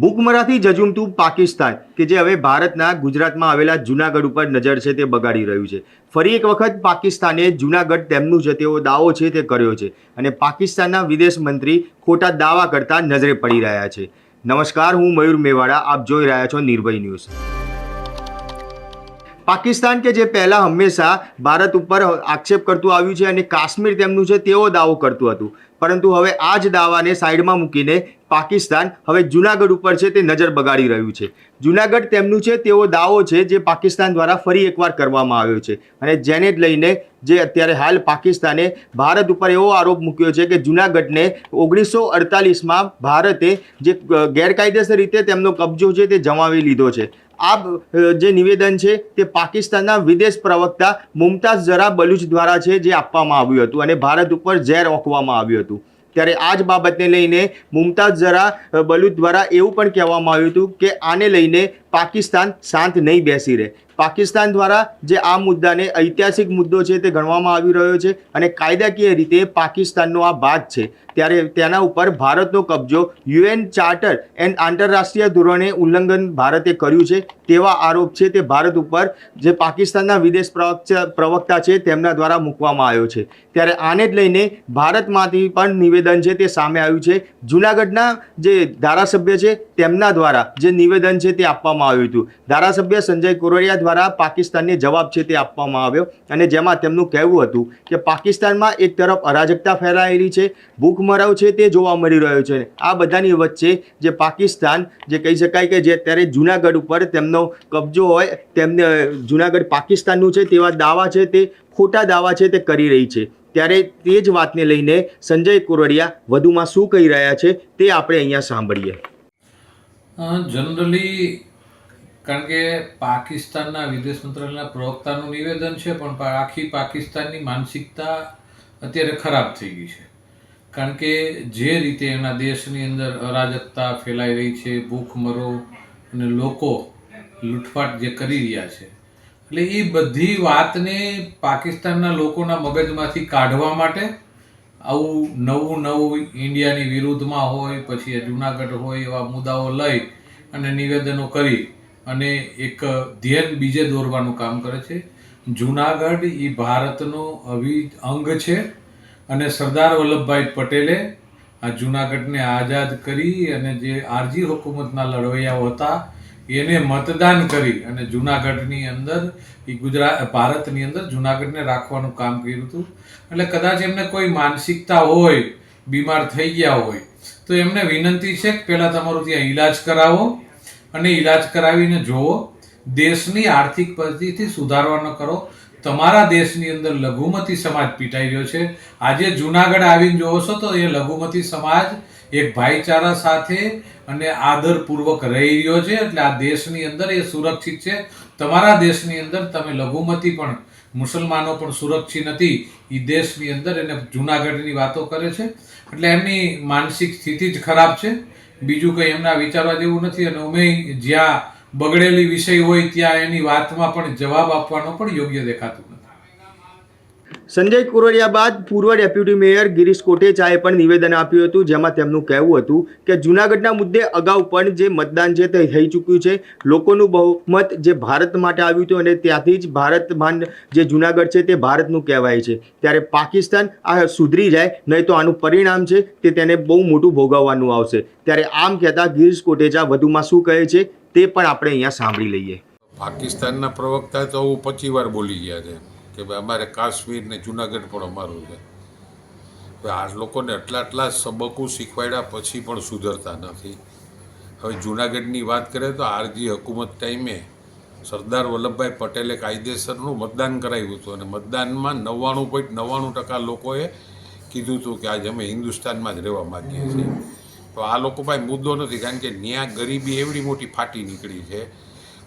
ભૂખમરાથી જજુમતું પાકિસ્તાન, કે જે હવે ભારતના ગુજરાતમાં આવેલા જૂનાગઢ ઉપર નજર છે તે બગાડી રહ્યું છે. ફરી એક વખત પાકિસ્તાને જૂનાગઢ તેમનું છે તેવો દાવો છે તે કર્યો છે અને પાકિસ્તાનના વિદેશ મંત્રી ખોટા દાવા કરતા નજરે પડી રહ્યા છે. નમસ્કાર, હું મયુર મેવાડા, આપ જોઈ રહ્યા છો નિર્ભય ન્યૂઝ. પાકિસ્તાન કે જે પહેલાં હંમેશા ભારત ઉપર આક્ષેપ કરતું આવ્યું છે અને કાશ્મીર તેમનું છે તેવો દાવો કરતું હતું. પરંતુ હવે આ જ દાવાને સાઈડમાં મૂકીને પાકિસ્તાન હવે જૂનાગઢ ઉપર છે તે નજર બગાડી રહ્યું છે. જૂનાગઢ તેમનું છે તેવો દાવો છે જે પાકિસ્તાન દ્વારા ફરી એકવાર કરવામાં આવ્યો છે. અને જેને લઈને જે અત્યારે હાલ પાકિસ્તાને ભારત ઉપર એવો આરોપ મૂક્યો છે કે જૂનાગઢને ઓગણીસો અડતાલીસમાં ભારતે જે ગેરકાયદેસર રીતે તેમનો કબજો છે તે જમાવી લીધો છે. આ જે નિવેદન છે તે પાકિસ્તાનના વિદેશ પ્રવક્તા મુમતાઝ જરા બલુચ દ્વારા છે જે આપવામાં આવ્યું હતું અને ભારત ઉપર ઝેર ઓકવામાં આવ્યું હતું. ત્યારે આ જ બાબતને લઈને મુમતાઝ જરા બલુચ દ્વારા એવું પણ કહેવામાં આવ્યું હતું કે આને લઈને પાકિસ્તાન શાંત નહીં બેસી રહે. પાકિસ્તાન દ્વારા જે આ મુદ્દાને ઐતિહાસિક મુદ્દો છે તે ગણવામાં આવી રહ્યો છે અને કાયદાકીય રીતે પાકિસ્તાનનો આ ભાગ છે. ત્યારે તેના ઉપર ભારતનો કબજો યુએન ચાર્ટર એન્ડ આંતરરાષ્ટ્રીય ધોરણે ઉલ્લંઘન ભારતે કર્યું છે. તેવા આરોપ છે તે ભારત ઉપર જે પાકિસ્તાનના વિદેશ પ્રવક્તા છે તેમના દ્વારા મૂકવામાં આવ્યો છે. ત્યારે આને જ લઈને ભારતમાંથી પણ નિવેદન છે તે સામે આવ્યું છે. જૂનાગઢના જે ધારાસભ્ય છે તેમના દ્વારા જે નિવેદન છે તે આપવામાં આવ્યું હતું. ધારાસભ્ય સંજય કોરડિયા દ્વારા પાકિસ્તાનને જવાબ છે તે આપવામાં આવ્યો અને જેમાં તેમનું કહેવું હતું કે પાકિસ્તાનમાં એક તરફ અરાજકતા ફેલાયેલી છે, ભૂખમરાવ છે તે જોવા મળી રહ્યો છે આ બધાની વચ્ચે જે પાકિસ્તાન જે કહી શકાય કે જે અત્યારે જૂનાગઢ ઉપર તેમનો કબજો હોય, તેમને જૂનાગઢ પાકિસ્તાનનું છે તેવા દાવા છે તે ખોટા દાવા છે તે કરી રહી છે. ત્યારે તે જ વાતને લઈને સંજય કોરડિયા વધુમાં શું કહી રહ્યા છે તે આપણે અહીંયા સાંભળીએ. જનરલી કારણ કે પાકિસ્તાનના વિદેશ મંત્રાલયના પ્રવક્તાનું નિવેદન છે, પણ આખી પાકિસ્તાનની માનસિકતા અત્યારે ખરાબ થઈ ગઈ છે. કારણ કે જે રીતે એના દેશની અંદર અરાજકતા ફેલાઈ રહી છે, ભૂખમરો અને લોકો લૂંટફાટ જે કરી રહ્યા છે, એટલે એ બધી વાતને પાકિસ્તાનના લોકોના મગજમાંથી કાઢવા માટે આવું નવું નવું ઇન્ડિયાની વિરુદ્ધમાં હોય, પછી જુનાગઢ હોય એવા મુદ્દાઓ લઈ અને નિવેદનો કરી અને એક ધ્યેય બીજે દોરવાનું કામ કરે છે. જુનાગઢ એ ભારતનો અવિ અંગ છે અને સરદાર વલ્લભભાઈ પટેલે આ જુનાગઢને આઝાદ કરી અને જે આરજી હુકુમતના લડવૈયાઓ હતા, એને મતદાન કરી અને જુનાગઢની અંદર એ ગુજરાત ભારતની અંદર જુનાગઢને રાખવાનું કામ કર્યું હતું. એટલે કદાચ એમને કોઈ માનસિકતા હોય, બીમાર થઈ ગયા હોય, તો એમને વિનંતી છે કે પહેલાં તમારું ત્યાં ઈલાજ કરાવો. અને ઈલાજ કરાવીને જોવો દેશની આર્થિક પરિસ્થિતિ સુધારવાનો કરો. તમારા દેશની અંદર લઘુમતી સમાજ પીટાઈ રહ્યો છે. આજે જુનાગઢ આવીને જોવો છો તો એ લઘુમતી સમાજ એક ભાઈચારા સાથે અને આદરપૂર્વક રહી રહ્યો છે. એટલે આ દેશની અંદર એ સુરક્ષિત છે. તમારા દેશની અંદર તમે લઘુમતી પણ, મુસલમાનો પણ સુરક્ષિત નથી. એ દેશની અંદર એને જુનાગઢની વાતો કરે છે. એટલે એમની માનસિક સ્થિતિ જ ખરાબ છે. બીજું કંઈ એમના વિચારવા જેવું નથી અને અમે જ્યાં બગડેલી વિષય હોય ત્યાં એની વાતમાં પણ જવાબ આપવાનો પણ યોગ્ય દેખાતું નથી. સંજય કોરડિયા બાદ પૂર્વ ડેપ્યુટી મેયર ગિરીશ કોટેચાએ પણ નિવેદન આપ્યું હતું, જેમાં તેમનું કહેવું હતું કે જૂનાગઢના મુદ્દે અગાઉ પણ જે મતદાન છે તે થઈ ચૂક્યું છે, લોકોનું બહુમત જે ભારત માટે આવ્યું હતું અને ત્યાંથી જ ભારતમાન જે જૂનાગઢ છે તે ભારતનું કહેવાય છે. ત્યારે પાકિસ્તાન આ સુધરી જાય, નહીં તો આનું પરિણામ છે તે તેને બહુ મોટું ભોગવવાનું આવશે. ત્યારે આમ કહેતા ગિરીશ કોટેચા વધુમાં શું કહે છે તે પણ આપણે અહીંયા સાંભળી લઈએ. પાકિસ્તાનના પ્રવક્તા તો પચી વાર બોલી ગયા છે. કે ભાઈ અમારે કાશ્મીર ને જુનાગઢ પણ અમારું છે. આ લોકોને આટલા આટલા સબકો શીખવાડ્યા પછી પણ સુધરતા નથી. હવે જુનાગઢની વાત કરીએ તો આરજી હકુમત ટાઈમે સરદાર વલ્લભભાઈ પટેલે કાયદેસરનું મતદાન કરાવ્યું હતું અને મતદાનમાં નવ્વાણું પોઈન્ટ નવ્વાણું ટકા લોકોએ કીધું હતું કે આજે અમે હિન્દુસ્તાનમાં જ રહેવા માગીએ છીએ. તો આ લોકો પાસે મુદ્દો નથી કારણ કે ત્યાં ગરીબી એવડી મોટી ફાટી નીકળી છે.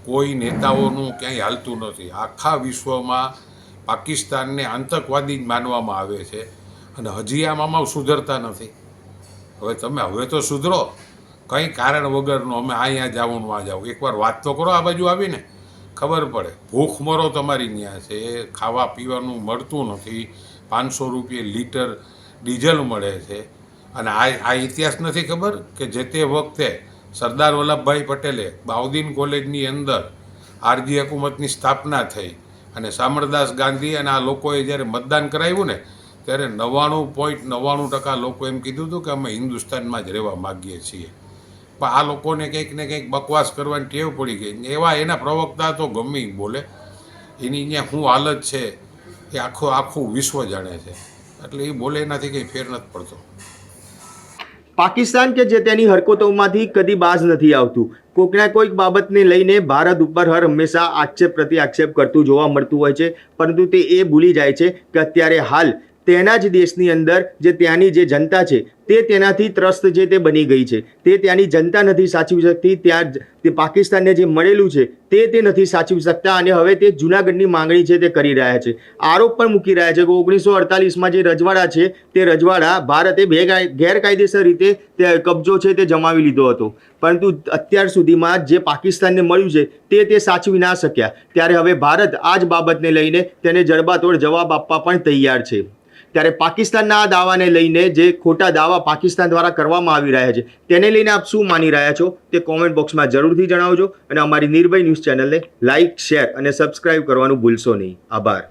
કોઈ નેતાઓનું ક્યાંય હાલતું નથી. આખા વિશ્વમાં પાકિસ્તાનને આતંકવાદી જ માનવામાં આવે છે અને હજી આમાં સુધરતા નથી. હવે તમે હવે તો સુધરો. કંઈ કારણ વગરનું અમે અહીંયા જાવું ને આ જાવું એકવાર વાત તો કરો આ બાજુ આવીને. ખબર પડે. ભૂખમરો તમારી ત્યાં છે. ખાવા પીવાનું મળતું નથી. પાંચસો રૂપિયે લીટર ડીઝલ મળે છે. અને આ આ ઇતિહાસ નથી ખબર કે જે તે વખતે સરદાર વલ્લભભાઈ પટેલે બાઉદીન કોલેજની અંદર આરજી હકુમતની સ્થાપના થઈ. અને સામરદાસ ગાંધી અને આ લોકોએ જ્યારે મતદાન કરાવ્યું ને, ત્યારે નવ્વાણું પોઈન્ટ નવ્વાણું ટકા લોકો એમ કીધું હતું કે અમે હિન્દુસ્તાનમાં જ રહેવા માગીએ છીએ. પણ આ લોકોને કંઈક ને કંઈક બકવાસ કરવાની ટેવ પડી ગઈ. એવા એના પ્રવક્તા તો ગમે બોલે. એની અહીંયા શું હાલત છે એ આખું આખું વિશ્વ જાણે છે. એટલે એ બોલે એનાથી કંઈ ફેર નથી પડતો. પાકિસ્તાન કે જે તેની હરકતોમાંથી કદી બાજ નથી આવતું. કોઈકના કોઈક બાબતને લઈને ભારત ઉપર હર હંમેશા આક્ષેપ પ્રતિ આક્ષેપ કરતું જોવા મળતું હોય છે, પરંતુ તે એ ભૂલી જાય છે કે અત્યારે હાલ તેના જ દેશની અંદર જે ત્યાંની જે જનતા છે, તે તેનાથી ત્રસ્ત જે તે બની ગઈ છે. તે ત્યાંની જનતા નથી સાચવી શકતી, ત્યાં તે પાકિસ્તાનને જે મળેલું છે, તે તે નથી સાચવી શકતા અને હવે તે જૂનાગઢની માંગણી છે તે કરી રહ્યા છે. આરોપ પણ મૂકી રહ્યા છે કે ઓગણીસો અડતાલીસમાં જે રજવાડા છે, તે રજવાડા ભારતે બે ગેરકાયદેસર રીતે તે કબજો છે તે જમાવી લીધો હતો. પરંતુ અત્યાર સુધીમાં જે પાકિસ્તાનને મળ્યું છે, તે તે સાચવી ના શક્યા. ત્યારે હવે ભારત આ જ બાબતને લઈને તેને જડબાતોડ જવાબ આપવા પણ તૈયાર છે. ત્યારે પાકિસ્તાનના આ દાવાને લઈને જે ખોટા દાવા પાકિસ્તાન દ્વારા કરવામાં આવી રહ્યા છે, તેને લઈને આપ શું માની રહ્યા છો તે કોમેન્ટ બોક્સમાં જરૂરથી જણાવજો અને અમારી નિર્ભય ન્યૂઝ ચેનલને લાઇક શેર અને સબસ્ક્રાઇબ કરવાનું ભૂલશો નહીં. આભાર.